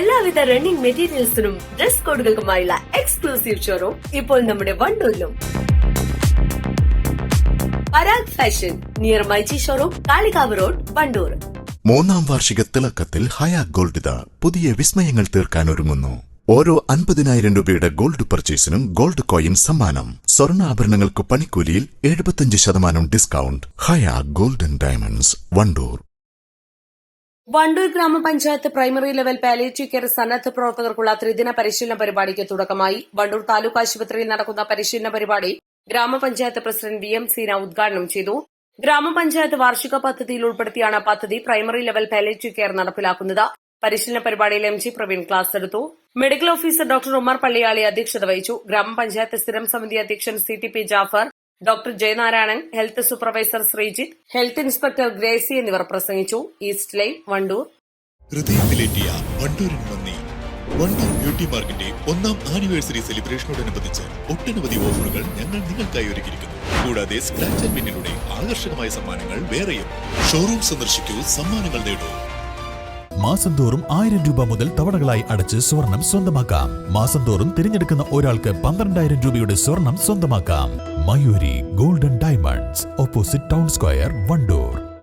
എല്ലാവിധ റണ്ണിംഗ് മെറ്റീരിയൽസിനും ഡ്രസ് കോഡുകൾക്കുമായുള്ള എക്സ്ക്ലൂസീവ് ഷോറൂം ഇപ്പോൾ നമ്മുടെ വണ്ടൂരിലും. Parag fashion near myG showroom Kalikavu road Wandoor മൂന്നാം വാർഷിക തിളക്കത്തിൽ ഹയാ ഗോൾഡ് ഇതാ പുതിയ വിസ്മയങ്ങൾ തീർക്കാൻ ഒരുങ്ങുന്നു. ഓരോ അൻപതിനായിരം രൂപയുടെ ഗോൾഡ് പർച്ചേസിനും ഗോൾഡ് കോയിൻ സമ്മാനം. സ്വർണാഭരണങ്ങൾക്ക് പണിക്കൂലിയിൽ എഴുപത്തിയഞ്ച് ശതമാനം ഡിസ്കൗണ്ട് ഹയാ ഗോൾഡൻ ഡയമണ്ട്സ് വണ്ടൂർ വണ്ടൂർ ഗ്രാമപഞ്ചായത്ത് പ്രൈമറി ലെവൽ പാലിയേറ്റീവ് കെയർ സന്നദ്ധ പ്രവർത്തകർക്കുള്ള ത്രിദിന പരിശീലന പരിപാടിക്ക് തുടക്കമായി വണ്ടൂർ താലൂക്ക് ആശുപത്രിയിൽ നടക്കുന്ന പരിശീലന പരിപാടി ഗ്രാമപഞ്ചായത്ത് പ്രസിഡന്റ് വി എം സീന ഉദ്ഘാടനം ചെയ്തു. ഗ്രാമപഞ്ചായത്ത് വാർഷിക പദ്ധതിയിൽ ഉൾപ്പെടുത്തിയാണ് പദ്ധതി പ്രൈമറി ലെവൽ പാലിയേറ്റീവ് കെയർ നടപ്പിലാക്കുന്നത്. പരിശീലന പരിപാടിയിൽ എം ജി പ്രവീൺ ക്ലാസ് എടുത്തു. Medical officer doctor Umar Palliyali അധ്യക്ഷത വഹിച്ചു. ഗ്രാമപഞ്ചായത്ത് സ്ഥിരം സമിതി അധ്യക്ഷൻ C T P Jafar doctor Jayanarayanan health supervisor Sreejith health inspector Gracy എന്നിവർ പ്രസംഗിച്ചു. East line Wandoor. ഹൃദയത്തിലേറ്റിയ വണ്ടൂരിന് നന്ദി. വണ്ടൂർ ബ്യൂട്ടി മാർക്കിന്റെ ഒന്നാം ആനിവേഴ്സറി സെലിബ്രേഷനോടനുബന്ധിച്ച് ഒട്ടനവധി ഓഫറുകൾ ഞങ്ങൾ നിങ്ങൾക്കായി ഒരുക്കിയിരിക്കുന്നു. കൂടാതെ സ്ക്രാച്ച് ആൻഡ് വിന്നിലൂടെ ആകർഷകമായ സമ്മാനങ്ങൾ വേറെയും. ഷോറൂം സന്ദർശിക്കൂ സമ്മാനങ്ങൾ നേടൂ. മാസം തോറും ആയിരം രൂപ മുതൽ തവണകളായി അടച്ച് സ്വർണം സ്വന്തമാക്കാം. മാസം തോറും തിരഞ്ഞെടുക്കുന്ന ഒരാൾക്ക് പന്ത്രണ്ടായിരം രൂപയുടെ സ്വർണം സ്വന്തമാക്കാം. Mayuri golden diamonds opposite town square Wandoor.